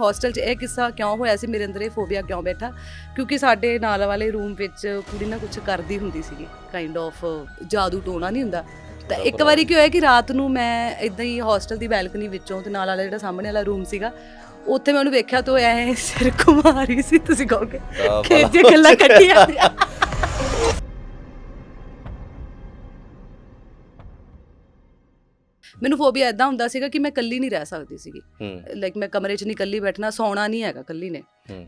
Hostel 'ਚ ਇਹ ਕਿੱਸਾ ਕਿਉਂ ਹੋਇਆ ਸੀ ਮੇਰੇ ਅੰਦਰ ਇਹ ਫੋਬੀਆ ਕਿਉਂ ਬੈਠਾ? ਕਿਉਂਕਿ ਸਾਡੇ ਨਾਲ ਵਾਲੇ ਰੂਮ ਵਿੱਚ ਕੁੜੀ ਨਾ ਕੁਝ ਕਰਦੀ ਹੁੰਦੀ ਸੀਗੀ ਕਾਈਂਡ ਆਫ ਜਾਦੂ ਟੋਣਾ ਨਹੀਂ ਹੁੰਦਾ। ਤਾਂ ਇੱਕ ਵਾਰੀ ਕੀ ਹੋਇਆ ਕਿ ਰਾਤ ਨੂੰ ਮੈਂ ਇਦਾਂ ਹੀ ਹੋਸਟਲ ਦੀ ਬੈਲਕਨੀ ਵਿੱਚੋਂ ਤੇ ਨਾਲ ਵਾਲਾ ਜਿਹੜਾ ਸਾਹਮਣੇ ਵਾਲਾ ਰੂਮ ਸੀਗਾ ਉੱਥੇ ਮੈਂ ਉਹਨੂੰ ਵੇਖਿਆ ਤਾਂ ਉਹ ਐ ਸਿਰ ਘੁਮਾ ਰਹੀ ਸੀ ਤੁਸੀਂ ਕਹੋਗੇ। ਕਿਆ ਕਿ ਜੇ ਗੱਲਾਂ ਕੱਟੀਆਂ। ਮੈਨੂੰ ਫੋਬੀਆ ਇਦਾਂ ਹੁੰਦਾ ਸੀਗਾ ਕਿ ਮੈਂ ਇਕੱਲੀ ਨਹੀਂ ਰਹਿ ਸਕਦੀ ਸੀਗੀ। ਲਾਈਕ ਮੈਂ ਕਮਰੇ 'ਚ ਨਹੀਂ ਇਕੱਲੀ ਬੈਠਣਾ ਸੌਣਾ ਨਹੀਂ ਹੈਗਾ ਇਕੱਲੀ ਨੇ।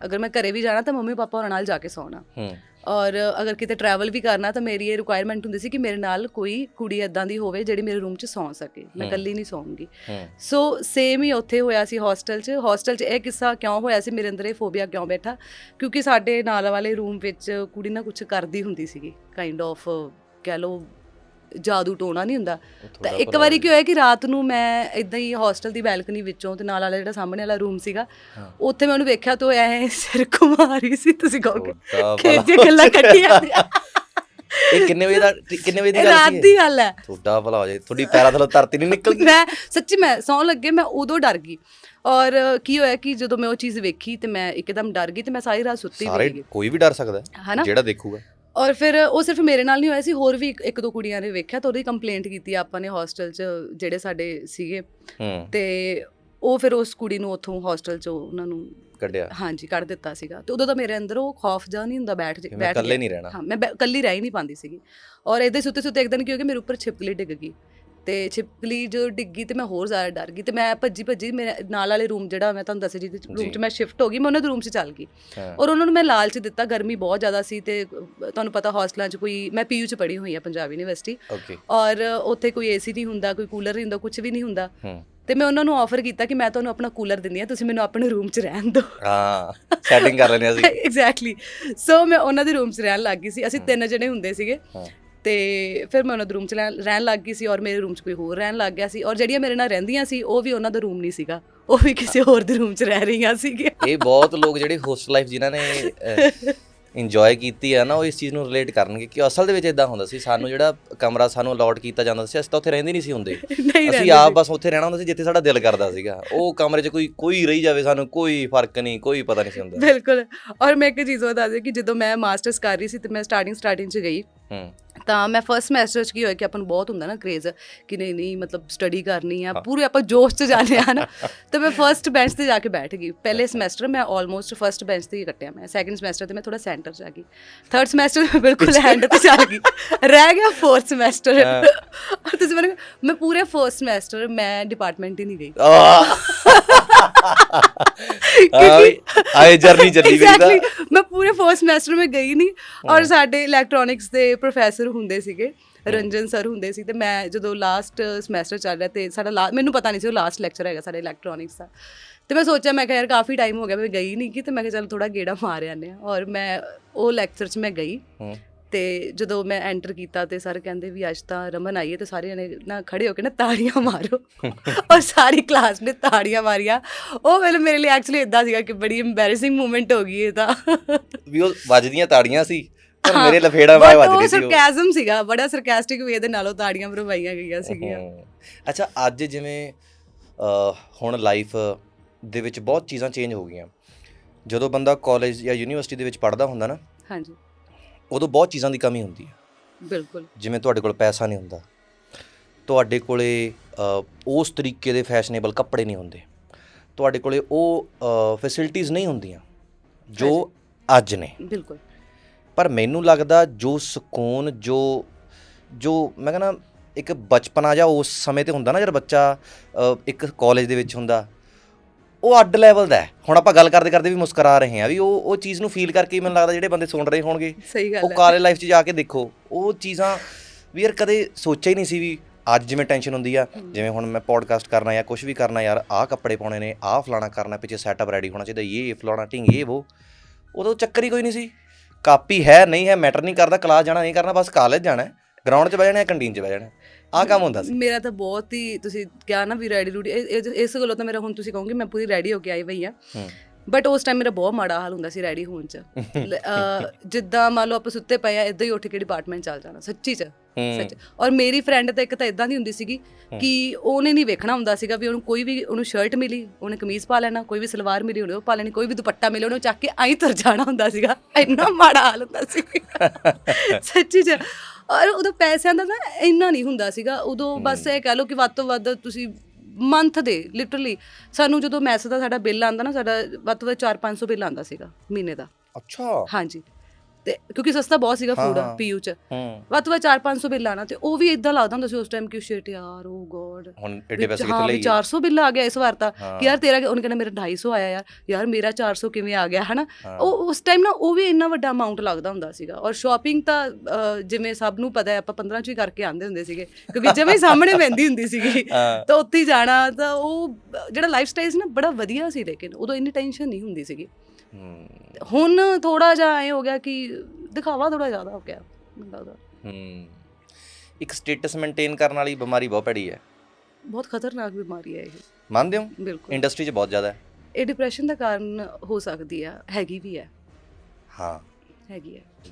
ਅਗਰ ਮੈਂ ਘਰੇ ਵੀ ਜਾਣਾ ਤਾਂ ਮੰਮੀ ਪਾਪਾ ਹੋਰਾਂ ਨਾਲ ਜਾ ਕੇ ਸੌਣਾ। ਔਰ ਅਗਰ ਕਿਤੇ ਟਰੈਵਲ ਵੀ ਕਰਨਾ ਤਾਂ ਮੇਰੀ ਇਹ ਰਿਕੁਆਇਰਮੈਂਟ ਹੁੰਦੀ ਸੀ ਕਿ ਮੇਰੇ ਨਾਲ ਕੋਈ ਕੁੜੀ ਇਦਾਂ ਦੀ ਹੋਵੇ ਜਿਹੜੀ ਮੇਰੇ ਰੂਮ 'ਚ ਸੌਂ ਸਕੇ। ਮੈਂ। ਇਕੱਲੀ ਨਹੀਂ ਸੌਂਗੀ। ਸੋ ਸੇਮ ਹੀ ਉੱਥੇ ਹੋਇਆ ਸੀ ਹੋਸਟਲ 'ਚ। ਹੋਸਟਲ 'ਚ ਇਹ ਕਿੱਸਾ ਕਿਉਂ ਹੋਇਆ ਸੀ? ਮੇਰੇ ਅੰਦਰ ਇਹ ਫੋਬੀਆ ਕਿਉਂ ਬੈਠਾ? ਕਿਉਂਕਿ ਸਾਡੇ ਨਾਲ ਵਾਲੇ ਰੂਮ ਵਿੱਚ ਕੁੜੀ ਨਾ ਕੁਝ ਕਰਦੀ ਹੁੰਦੀ ਸੀਗੀ। ਕਾਈਂਡ ਆਫ ਕਹਿ ਲਓ ਜਾਦੂ ਟੋਣਾ ਨਹੀਂ ਹੁੰਦਾ। ਤਾਂ ਇੱਕ ਵਾਰੀ ਕੀ ਹੋਇਆ ਕਿ ਰਾਤ ਨੂੰ ਮੈਂ ਇਦਾਂ ਹੀ ਹੋਸਟਲ ਦੀ ਬੈਲਕਨੀ ਵਿੱਚੋਂ ਤੇ ਨਾਲ ਵਾਲਾ ਜਿਹੜਾ ਸਾਹਮਣੇ ਵਾਲਾ ਰੂਮ ਸੀਗਾ। ਉੱਥੇ ਮੈਂ ਉਹਨੂੰ ਵੇਖਿਆ ਤਾਂ ਐ ਸਿਰ ਘੁਮਾ ਰਹੀ ਸੀ ਤੁਸੀਂ ਕਹੋਗੇ ਤੁਹਾਡਾ ਕਿ ਭਲਾ। ਜੇ ਗੱਲਾਂ ਕੱਟੀਆਂ ਇਹ ਕਿੰਨੇ ਵਜੇ ਦਾ ਕਿੰਨੇ ਵਜੇ ਦੀ ਗੱਲ ਰਾਤ ਸੀ ਦੀ ਗੱਲ ਹੈ। ਤੁਹਾਡਾ ਭਲਾ ਹੋ ਜਾਏ ਤੁਹਾਡੀ ਪੈਰਾਂ ਥੱਲੋਂ ਧਰਤੀ ਨਹੀਂ ਨਿਕਲ ਗਈ। ਮੈਂ ਸੱਚੀ ਮੈਂ ਸੌਣ ਲੱਗੇ ਮੈਂ ਉਦੋਂ ਡਰ ਗਈ। ਔਰ ਕੀ ਹੋਇਆ ਕਿ ਜਦੋਂ ਮੈਂ ਉਹ ਚੀਜ਼ ਵੇਖੀ ਤੇ ਮੈਂ ਇੱਕਦਮ ਡਰ ਗਈ ਤੇ ਮੈਂ ਸਾਰੀ ਰਾਤ ਸੁੱਤੀ ਵੀ ਕੋਈ ਵੀ ਡਰ ਸਕਦਾ ਜਿਹੜਾ ਦੇਖੂਗਾ। ਔਰ ਫਿਰ ਉਹ ਸਿਰਫ ਮੇਰੇ ਨਾਲ ਨਹੀਂ ਹੋਇਆ ਸੀ ਹੋਰ ਵੀ ਇੱਕ- ਦੋ ਕੁੜੀਆਂ ਨੇ ਵੇਖਿਆ ਤਾਂ ਉਹਦੀ ਕੰਪਲੇਂਟ ਕੀਤੀ ਆਪਾਂ ਨੇ ਹੋਸਟਲ 'ਚ ਜਿਹੜੇ ਸਾਡੇ ਸੀਗੇ। ਤੇ ਉਹ ਫਿਰ ਉਸ ਕੁੜੀ ਨੂੰ ਉੱਥੋਂ ਹੋਸਟਲ 'ਚੋਂ ਉਹਨਾਂ ਨੂੰ ਕੱਢਿਆ। ਹਾਂਜੀ ਕੱਢ ਦਿੱਤਾ ਸੀਗਾ। ਤੇ ਉਦੋਂ ਤਾਂ ਮੇਰੇ ਅੰਦਰ ਉਹ ਖੌਫ ਜਾ ਨਹੀਂ ਹੁੰਦਾ ਬੈਠ ਮੈਂ ਬੈਠ ਇਕੱਲੇ ਗਿਆ। ਨਹੀਂ ਰਹਿਣਾ। ਹਾਂ ਮੈਂ ਇਕੱਲੀ ਰਹਿ ਹੀ ਨਹੀਂ ਪਾਉਂਦੀ ਸੀਗੀ। ਔਰ ਇਹਦੇ ਸੁੱਤੇ ਸੁੱਤੇ ਇੱਕ ਦਿਨ ਕੀ ਹੋ ਗਿਆ ਮੇਰੇ ਉੱਪਰ ਛਿਪਕਲੀ ਡਿੱਗ ਗਈ। ਤੇ ਛਿਪਕਲੀ ਜੋ ਡਿੱਗੀ ਤੇ ਮੈਂ ਹੋਰ ਜ਼ਿਆਦਾ ਡਰ ਗਈ ਤੇ ਮੈਂ ਭੱਜੀ ਭੱਜੀ ਮੇਰੇ ਨਾਲ ਵਾਲੇ ਰੂਮ ਜਿਹੜਾ ਮੈਂ ਤੁਹਾਨੂੰ ਦੱਸਿਆ ਜਿਹਦੇ ਰੂਮ। 'ਚ ਮੈਂ ਸ਼ਿਫਟ ਹੋ ਗਈ ਮੈਂ ਉਹਨਾਂ ਦੇ ਰੂਮ 'ਚ ਚੱਲ ਗਈ। ਔਰ ਉਹਨਾਂ ਨੂੰ ਮੈਂ ਲਾਲਚ ਦਿੱਤਾ ਗਰਮੀ ਬਹੁਤ ਜ਼ਿਆਦਾ ਸੀ ਤੇ ਤੁਹਾਨੂੰ ਪਤਾ ਹੌਸਟਲਾਂ 'ਚ ਕੋਈ ਮੈਂ ਪੀਯੂ 'ਚ ਪੜ੍ਹੀ ਹੋਈ ਆ ਪੰਜਾਬ ਯੂਨੀਵਰਸਿਟੀ ਔਰ ਉੱਥੇ ਕੋਈ ਏਸੀ ਨਹੀਂ ਹੁੰਦਾ ਕੋਈ ਕੂਲਰ ਨਹੀਂ ਹੁੰਦਾ ਕੁਝ ਵੀ ਨਹੀਂ ਹੁੰਦਾ। ਤੇ ਮੈਂ ਉਹਨਾਂ ਨੂੰ ਆਫਰ ਕੀਤਾ ਕਿ ਮੈਂ ਤੁਹਾਨੂੰ ਆਪਣਾ ਕੂਲਰ ਦਿੰਦੀ ਆ ਤੁਸੀਂ ਮੈਨੂੰ ਆਪਣੇ ਰੂਮ 'ਚ ਰਹਿਣ ਦਿਓ। ਹਾਂ ਸੈਟਿੰਗ ਕਰ ਲੈਣੇ ਅਸੀਂ। ਐਗਜ਼ੈਕਟਲੀ ਸੋ ਮੈਂ ਉਹਨਾਂ ਦੇ ਰੂਮ 'ਚ ਰਹਿਣ ਲੱਗ ਗਈ ਸੀ। ਅਸੀਂ ਤਿੰਨ ਜਣੇ ਹੁੰਦੇ ਸੀਗੇ। ਤੇ ਫਿਰ ਮੈਂ ਉਹਨਾਂ ਦੇ ਰੂਮ 'ਚ ਰਹਿਣ ਲੱਗ ਗਈ ਸੀ ਔਰ ਮੇਰੇ ਰੂਮ 'ਚ ਕੋਈ ਹੋਰ ਰਹਿਣ ਲੱਗ ਗਿਆ ਸੀ ਔਰ ਜਿਹੜੀਆਂ ਮੇਰੇ ਨਾਲ ਰਹਿੰਦੀਆਂ ਸੀ ਉਹ ਵੀ ਉਹਨਾਂ ਦਾ ਰੂਮ ਨਹੀਂ ਸੀਗਾ। ਉਹ ਵੀ ਕਿਸੇ ਹੋਰ ਦੇ ਰੂਮ 'ਚ ਰਹਿ ਰਹੀਆਂ ਸੀਗੀਆਂ। ਇਹ ਬਹੁਤ ਲੋਕ ਜਿਹੜੇ ਹੋਸਟ ਲਾਈਫ ਜਿਨ੍ਹਾਂ ਨੇ ਇੰਜੋਏ ਕੀਤੀ ਹੈ ਨਾ ਉਹ ਇਸ ਚੀਜ਼ ਨੂੰ ਰਿਲੇਟ ਕਰਨਗੇ ਕਿ ਅਸਲ ਦੇ ਵਿੱਚ ਇਦਾਂ ਹੁੰਦਾ ਸੀ ਸਾਨੂੰ ਜਿਹੜਾ ਕਮਰਾ ਸਾਨੂੰ ਅਲਾਟ ਕੀਤਾ ਜਾਂਦਾ ਸੀ ਅਸੀਂ ਤਾਂ ਉੱਥੇ ਰਹਿੰਦੇ ਨਹੀਂ ਸੀ ਹੁੰਦੇ। ਅਸੀਂ ਆਪ। ਬਸ ਉੱਥੇ ਰਹਿਣਾ ਹੁੰਦਾ ਸੀ ਜਿੱਥੇ ਸਾਡਾ ਦਿਲ ਕਰਦਾ ਸੀਗਾ। ਉਹ ਕਮਰੇ 'ਚ ਕੋਈ ਕੋਈ ਰਹੀ ਜਾਵੇ ਸਾਨੂੰ ਕੋਈ ਫ਼ਰਕ ਨਹੀਂ ਕੋਈ ਪਤਾ ਨਹੀਂ ਸੀ ਹੁੰਦਾ। ਬਿਲਕੁਲ। ਔਰ ਮੈਂ ਇੱਕ ਚੀਜ਼ ਬਤਾ ਦੇ ਕਿ ਜਦੋਂ ਮੈਂ ਮਾਸਟਰਸ ਕਰ ਰਹੀ ਸੀ ਤੇ ਮੈਂ ਸਟਾਰਟਿੰਗ ਸਟਾਰਟਿੰਗ 'ਚ ਗਈ ਹੂੰ। ਤਾਂ ਮੈਂ ਫਰਸਟ ਸਮੈਸਟਰ 'ਚ ਕੀ ਹੋਇਆ ਕਿ ਆਪਾਂ ਨੂੰ ਬਹੁਤ ਹੁੰਦਾ ਨਾ ਕ੍ਰੇਜ਼ ਕਿ ਨਹੀਂ ਨਹੀਂ ਮਤਲਬ ਸਟੱਡੀ ਕਰਨੀ ਆ ਹਾਂ। ਪੂਰੇ ਆਪਾਂ ਜੋਸ਼ 'ਚ ਜਾਂਦੇ ਆ ਨਾ। ਤੇ ਮੈਂ ਫਰਸਟ ਬੈਂਚ ਤੇ ਜਾ ਕੇ ਬੈਠ ਗਈ। ਪਹਿਲੇ ਸਮੈਸਟਰ ਮੈਂ ਆਲਮੋਸਟ ਫਰਸਟ ਬੈਂਚ ਤੇ ਹੀ ਕੱਟਿਆ ਮੈਂ। ਸੈਕੰਡ ਸਮੈਸਟਰ ਤੇ ਮੈਂ ਥੋੜਾ ਸੈਂਟਰ 'ਚ ਆ ਗਈ। ਥਰਡ ਸਮੈਸਟਰ ਮੈਂ ਬਿਲਕੁਲ ਐਂਡ ਤੇ ਚੱਲ ਗਈ। ਰਹਿ ਗਿਆ ਫੋਰਥ ਸਮੈਸਟਰ ਹਾਂ। ਤੁਸੀਂ ਮੈਨੂੰ ਮੈਂ ਪੂਰੇ ਫੋਰਥ ਸਮੈਸਟਰ ਮੈਂ ਡਿਪਾਰਟਮੈਂਟ ਹੀ ਨਹੀਂ ਗਈ। ਆਹ ਆਏ ਜਰਨੀ ਚੱਲੀ ਗਈ ਐਗਜ਼ੈਕਟਲੀ ਤਾਂ ਮੈਂ ਪੂਰੇ ਫਰਸਟ ਸਮੈਸਟਰ ਮੈਂ ਗਈ ਨਹੀਂ। ਔਰ ਸਾਡੇ ਇਲੈਕਟ੍ਰੋਨਿਕਸ ਦੇ ਪ੍ਰੋਫੈਸਰ ਹੁੰਦੇ ਸੀਗੇ ਰੰਜਨ ਸਰ ਹੁੰਦੇ ਸੀ ਤੇ ਮੈਂ ਜਦੋਂ ਲਾਸਟ ਸਮੈਸਟਰ ਚੱਲ ਰਿਹਾ ਤੇ ਸਾਡਾ ਲਾ- ਮੈਨੂੰ ਪਤਾ ਨਹੀਂ ਸੀ ਉਹ ਲਾਸਟ ਲੈਕਚਰ ਹੈਗਾ ਸਾਡੇ ਇਲੈਕਟ੍ਰੋਨਿਕਸ ਦਾ। ਤੇ ਮੈਂ ਸੋਚਿਆ ਮੈਂ ਕਿਹਾ ਯਾਰ ਕਾਫੀ ਟਾਈਮ ਹੋ ਗਿਆ ਮੈਂ ਗਈ ਨਹੀਂ ਕਿ ਤੇ ਮੈਂ ਕਿਹਾ ਚੱਲ ਥੋੜਾ ਗੇੜਾ ਮਾਰ ਆਨੇ ਆ ਔਰ ਮੈਂ ਉਹ ਲੈਕਚਰ 'ਚ ਮੈਂ ਗਈ ਹੂੰ। ਤੇ ਜਦੋਂ ਮੈਂ ਐਂਟਰ ਕੀਤਾ ਤੇ ਸਰ ਕਹਿੰਦੇ ਵੀ ਅੱਜ ਤਾਂ ਰਮਨ ਆਈ ਹੈ ਤੇ ਸਾਰੇ ਜਣੇ ਨਾ ਖੜੇ ਹੋ ਕੇ ਨਾ ਤਾੜੀਆਂ ਮਾਰੋ। ਔਰ ਸਾਰੀ ਕਲਾਸ ਨੇ ਤਾੜੀਆਂ ਮਾਰੀਆਂ। ਉਹ ਵੇਲੇ ਮੇਰੇ ਲਈ ਐਕਚੁਅਲੀ ਇਦਾਂ ਸੀਗਾ ਕਿ ਬੜੀ ਐਮਬੈਰਸਿੰਗ ਮੂਮੈਂਟ ਹੋ ਗਈ ਇਹ ਤਾਂ। ਵੀ ਉਹ ਵੱਜਦੀਆਂ ਤਾੜੀਆਂ ਸੀ। ਪਰ ਹਾਂ, ਮੇਰੇ ਲਫੇੜਾ ਵਾਏ ਵੱਜ ਰਹੀ ਸੀ ਉਹ। ਸਰਕੈਜ਼ਮ ਸੀਗਾ ਬੜਾ ਸਰਕੈਸਟਿਕ ਵੇ ਦੇ ਨਾਲ ਉਹ ਤਾੜੀਆਂ ਮਰਵਾਈਆਂ ਗਈਆਂ ਸੀਗੀਆਂ। ਅੱਛਾ ਅੱਜ ਜਿਵੇਂ ਅਹ, ਹੁਣ ਲਾਈਫ ਦੇ ਵਿੱਚ ਬਹੁਤ ਚੀਜ਼ਾਂ ਚੇਂਜ ਹੋ ਗਈਆਂ। ਜਦੋਂ ਬੰਦਾ ਕਾਲਜ ਜਾਂ ਯੂਨੀਵਰਸਿਟੀ ਦੇ ਵਿੱਚ ਪੜ੍ਹਦਾ ਹੁੰਦਾ ਨਾ ਹਾਂਜੀ। ਉਦੋਂ ਬਹੁਤ ਚੀਜ਼ਾਂ ਦੀ ਕਮੀ ਹੁੰਦੀ ਹੈ ਬਿਲਕੁਲ। ਜਿਵੇਂ ਤੁਹਾਡੇ ਕੋਲ ਪੈਸਾ ਨਹੀਂ ਹੁੰਦਾ। ਤੁਹਾਡੇ ਕੋਲੇ ਉਸ ਤਰੀਕੇ ਦੇ ਫੈਸ਼ਨੇਬਲ ਕੱਪੜੇ ਨਹੀਂ ਹੁੰਦੇ। ਤੁਹਾਡੇ ਕੋਲੇ ਉਹ ਫੈਸਿਲਿਟੀਆਂ ਨਹੀਂ ਹੁੰਦੀਆਂ ਜੋ ਅੱਜ ਨੇ। ਬਿਲਕੁਲ। ਪਰ ਮੈਨੂੰ ਲੱਗਦਾ ਜੋ ਸਕੂਨ ਜੋ ਜੋ ਮੈਂ ਕਹਿੰਦਾ ਇੱਕ ਬਚਪਨਾ ਜਾਂ ਉਸ ਸਮੇਂ ਤੇ ਹੁੰਦਾ ਨਾ ਜਦ ਬੱਚਾ ਅ, ਇੱਕ ਕਾਲਜ ਦੇ ਵਿੱਚ ਹੁੰਦਾ ਉਹ ਅੱਡ ਲੈਵਲ ਦਾ ਹੈ। ਹੁਣ ਆਪਾਂ ਗੱਲ ਕਰਦੇ ਕਰਦੇ ਵੀ ਮੁਸਕਰਾ ਰਹੇ ਹਾਂ ਵੀ ਉਹ ਉਹ ਚੀਜ਼ ਨੂੰ ਫੀਲ ਕਰਕੇ ਹੀ ਮੈਨੂੰ ਲੱਗਦਾ ਜਿਹੜੇ ਬੰਦੇ ਸੁਣ ਰਹੇ ਹੋਣਗੇ ਸਹੀ ਉਹ ਹੈ। ਕਾਲਜ ਲਾਈਫ 'ਚ ਜਾ ਕੇ ਦੇਖੋ ਉਹ ਚੀਜ਼ਾਂ ਵੀ ਯਾਰ ਕਦੇ ਸੋਚਿਆ ਹੀ ਨਹੀਂ ਸੀ ਵੀ ਅੱਜ ਜਿਵੇਂ ਟੈਨਸ਼ਨ ਹੁੰਦੀ ਆ ਜਿਵੇਂ ਹੁਣ ਮੈਂ ਪੋਡਕਾਸਟ ਕਰਨਾ ਜਾਂ ਕੁਝ ਵੀ ਕਰਨਾ ਯਾਰ ਆਹ ਕੱਪੜੇ ਪਾਉਣੇ ਨੇ ਆਹ ਫਲਾਣਾ ਕਰਨਾ ਪਿੱਛੇ ਸੈਟਅਪ ਰੈਡੀ ਹੋਣਾ ਚਾਹੀਦਾ ਇਹ ਫਲਾਣਾ ਢਿੰਗ ਇਹ ਉਹ ਉਦੋਂ ਚੱਕਰ ਹੀ ਕੋਈ ਨਹੀਂ ਸੀ। ਕਾਪੀ ਹੈ ਨਹੀਂ ਹੈ ਮੈਟਰ ਨਹੀਂ ਕਰਦਾ ਕਲਾਸ ਜਾਣਾ ਨਹੀਂ ਕਰਨਾ ਬਸ ਕਾਲਜ ਜਾਣਾ ਗਰਾਊਂਡ 'ਚ ਬਹਿ ਜਾਣਾ ਕੰਟੀਨ 'ਚ ਬਹਿ ਜਾਣਾ ਆਹ ਕੰਮ ਹੁੰਦਾ ਸੀ। ਮੇਰਾ ਤਾਂ ਬਹੁਤ ਹੀ ਤੁਸੀਂ ਕਿਹਾ ਨਾ ਵੀ ਰੈਡੀ ਰੂਡੀ ਇਸ ਗੱਲੋਂ ਤਾਂ ਮੇਰਾ ਹੁਣ ਤੁਸੀਂ ਕਹੋਗੇ ਮੈਂ ਪੂਰੀ ਰੈਡੀ ਹੋ ਕੇ ਆਈ ਹੋਈ ਆ ਹੂੰ। ਬਟ ਉਸ ਟਾਈਮ ਮੇਰਾ ਬਹੁਤ ਮਾੜਾ ਹਾਲ ਹੁੰਦਾ ਸੀ ਰੈਡੀ ਹੋਣ ਚ। ਲ- ਅਹ, ਜਿੱਦਾਂ ਮੰਨ ਲਓ ਆਪਾਂ ਸੁੱਤੇ ਪਏ ਆ ਇਦਾਂ ਹੀ ਉੱਠ ਕੇ ਡਿਪਾਰਟਮੈਂਟ ਚੱਲ ਜਾਣਾ ਸੱਚੀ ਚ ਸੱਚ। ਔਰ ਮੇਰੀ ਫਰੈਂਡ ਤਾਂ ਇੱਕ ਤਾਂ ਇਦਾਂ ਦੀ ਹੁੰਦੀ ਸੀਗੀ ਕਿ ਉਹਨੇ ਨਹੀਂ ਵੇਖਣਾ ਹੁੰਦਾ ਸੀਗਾ ਵੀ ਉਹਨੂੰ ਕੋਈ ਵੀ ਉਹਨੂੰ ਸ਼ਰਟ ਮਿਲੀ ਉਹਨੇ ਕਮੀਜ਼ ਪਾ ਲੈਣਾ ਕੋਈ ਵੀ ਸਲਵਾਰ ਮਿਲੀ ਉਹਨੇ ਉਹ ਪਾ ਲੈਣੀ ਕੋਈ ਵੀ ਦੁਪੱਟਾ ਮਿਲੇ ਉਹਨੂੰ ਚੱਕ ਕੇ ਆਈ ਤੁਰ ਜਾਣਾ ਹੁੰਦਾ ਸੀਗਾ। ਇੰਨਾ ਮਾੜਾ ਹਾਲ ਹੁੰਦਾ ਸੀ। ਸੱਚੀ ਚ। ਔਰ ਉਦੋਂ ਪੈਸਿਆਂ ਦਾ ਨਾ ਇੰਨਾ ਨਹੀਂ ਹੁੰਦਾ ਸੀਗਾ। ਉਦੋਂ ਬਸ ਇਹ ਕਹਿ ਲਓ ਕਿ ਵੱਧ ਤੋਂ ਵੱਧ ਤੁਸੀਂ ਮੰਥ ਦੇ ਲਿਟਰਲੀ ਸਾਨੂੰ ਜਦੋਂ ਮੈਸ ਦਾ ਸਾਡਾ ਬਿੱਲ ਆਂਦਾ ਨਾ ਸਾਡਾ ਵੱਧ ਤੋਂ ਵੱਧ 4-500 ਬਿੱਲ ਆਂਦਾ ਸੀਗਾ ਮਹੀਨੇ ਦਾ। ਅੱਛਾ। ਹਾਂਜੀ। ਤੇ ਕਿਉਂਕਿ ਸਸਤਾ ਬਹੁਤ ਸੀਗਾ ਹਾਂ, ਫੂਡ ਹਾਂ। ਪੀਯੂ ਚ। ਹੂੰ। ਵੱਧ ਤੋਂ ਵੱਧ 4-500 ਬਿੱਲ ਆਣਾ ਤੇ ਉਹ ਵੀ ਇਦਾਂ ਲੱਗਦਾ ਹੁੰਦਾ ਸੀ ਉਸ ਟਾਈਮ ਕਿ ਸ਼ਿਟ ਯਾਰ ਓ ਗੋਡ ਹੁਣ ਐਡੇ ਪੈਸੇ ਹਾਂ ਕਿੱਥੇ ਵੀ ਲਈ 400 ਬਿੱਲ ਆ ਗਿਆ ਇਸ ਵਾਰ ਤਾਂ। ਹਾਂ। ਕਿ ਯਾਰ ਤੇਰਾ ਉਹਨੇ ਕਹਿੰਦਾ ਮੇਰਾ 250 ਆਇਆ ਯਾਰ ਯਾਰ ਮੇਰਾ 400 ਕਿਵੇਂ ਆ ਗਿਆ ਹਨਾ? ਹਾਂ। ਉਹ ਉਸ ਟਾਈਮ ਨਾ ਉਹ ਵੀ ਇੰਨਾ ਵੱਡਾ ਅਮਾਉਂਟ ਲੱਗਦਾ ਹੁੰਦਾ ਸੀਗਾ। ਔਰ ਸ਼ਾਪਿੰਗ ਤਾਂ ਅਹ, ਜਿਵੇਂ ਸਭ ਨੂੰ ਪਤਾ ਹੈ ਆਪਾਂ 15 ਚ ਹੀ ਕਰਕੇ ਆਂਦੇ ਹੁੰਦੇ ਸੀਗੇ। ਕਿਉਂਕਿ ਜਿਵੇਂ ਹੀ ਸਾਹਮਣੇ ਪੈਂਦੀ ਹੁੰਦੀ ਸੀਗੀ। ਹਾਂ। ਤਾਂ ਉੱਥੇ ਹੀ ਜਾਣਾ ਤਾਂ ਉਹ ਜਿਹੜਾ ਲਾਈਫ ਸਟਾਈਲ ਸੀ ਨਾ ਬੜਾ ਵਧੀਆ ਸੀ ਲੇਕਿਨ ਉਦੋਂ ਇੰਨੀ ਟੈਨਸ਼ਨ ਨਹੀਂ ਹੁੰਦੀ ਸੀਗੀ। ਹੂੰ ਹੁਣ ਥੋੜਾ ਜਿਹਾ ਐ ਹੋ ਗਿਆ ਕਿ ਦਿਖਾਵਾ ਥੋੜਾ ਜ਼ਿਆਦਾ ਹੋ ਗਿਆ ਮੈਨੂੰ ਲੱਗਦਾ। ਹੂੰ। ਇੱਕ ਸਟੇਟਸ ਮੇਨਟੇਨ ਕਰਨ ਵਾਲੀ ਬਿਮਾਰੀ ਬਹੁਤ ਭੈੜੀ ਹੈ। ਬਹੁਤ ਖਤਰਨਾਕ ਬਿਮਾਰੀ ਹੈ ਇਹ। ਮੰਨਦੇ ਹੋ? ਬਿਲਕੁਲ। ਇੰਡਸਟਰੀ 'ਚ ਬਹੁਤ ਜ਼ਿਆਦਾ ਹੈ। ਇਹ ਡਿਪਰੈਸ਼ਨ ਦਾ ਕਾਰਨ ਹੋ ਸਕਦੀ ਆ ਹੈਗੀ ਵੀ ਹੈ। ਹਾਂ। ਹੈਗੀ ਹੈ। ਬਿਲਕੁਲ